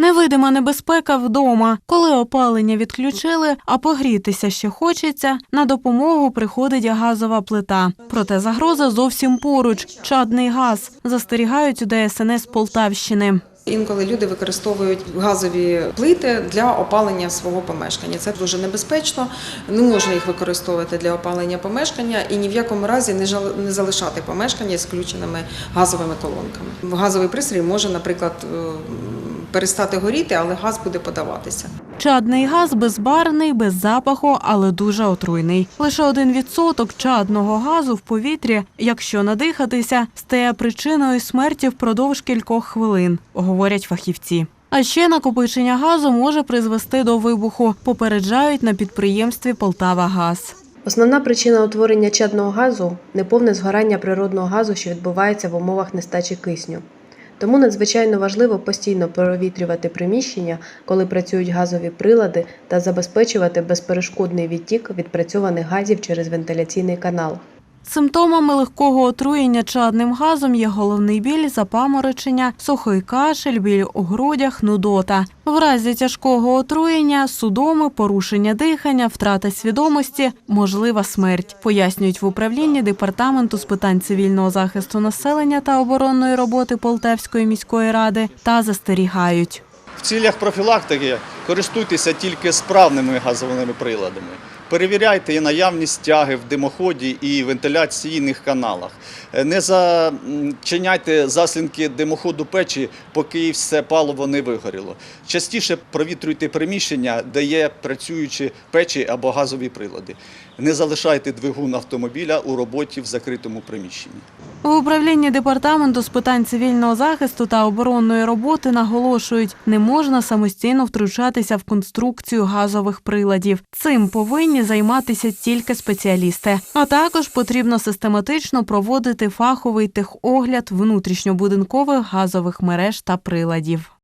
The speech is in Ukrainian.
Невидима небезпека вдома. Коли опалення відключили, а погрітися ще хочеться, на допомогу приходить газова плита. Проте загроза зовсім поруч. Чадний газ. Застерігають у ДСНС Полтавщини. Інколи люди використовують газові плити для опалення свого помешкання. Це дуже небезпечно. Не можна їх використовувати для опалення помешкання і ні в якому разі не залишати помешкання з включеними газовими колонками. Газовий пристрій може, наприклад, е, перестати горіти, але газ буде подаватися. Чадний газ безбарний, без запаху, але дуже отруйний. Лише один відсоток чадного газу в повітрі, якщо надихатися, стає причиною смерті впродовж кількох хвилин, говорять фахівці. А ще накопичення газу може призвести до вибуху, попереджають на підприємстві Полтава Газ. Основна причина утворення чадного газу неповне згорання природного газу, що відбувається в умовах нестачі кисню. Тому надзвичайно важливо постійно провітрювати приміщення, коли працюють газові прилади, та забезпечувати безперешкодний відтік відпрацьованих газів через вентиляційний канал. Симптомами легкого отруєння чадним газом є головний біль, запаморочення, сухий кашель, біль у грудях, нудота. В разі тяжкого отруєння, судоми, порушення дихання, втрата свідомості, можлива смерть, пояснюють в управлінні департаменту з питань цивільного захисту населення та оборонної роботи Полтавської міської ради та застерігають. В цілях профілактики користуйтеся тільки справними газовими приладами. Перевіряйте і наявність тяги в димоході і вентиляційних каналах. Е, Не зачиняйте заслінки димоходу печі, поки все паливо не вигоріло. Частіше провітрюйте приміщення, де є працюючі печі або газові прилади. Не залишайте двигун автомобіля у роботі в закритому приміщенні. В управлінні департаменту з питань цивільного захисту та оборонної роботи наголошують, не можна самостійно втручатися в конструкцію газових приладів. Цим повинні займатися тільки спеціалісти. А також потрібно систематично проводити фаховий техогляд внутрішньобудинкових газових мереж та приладів.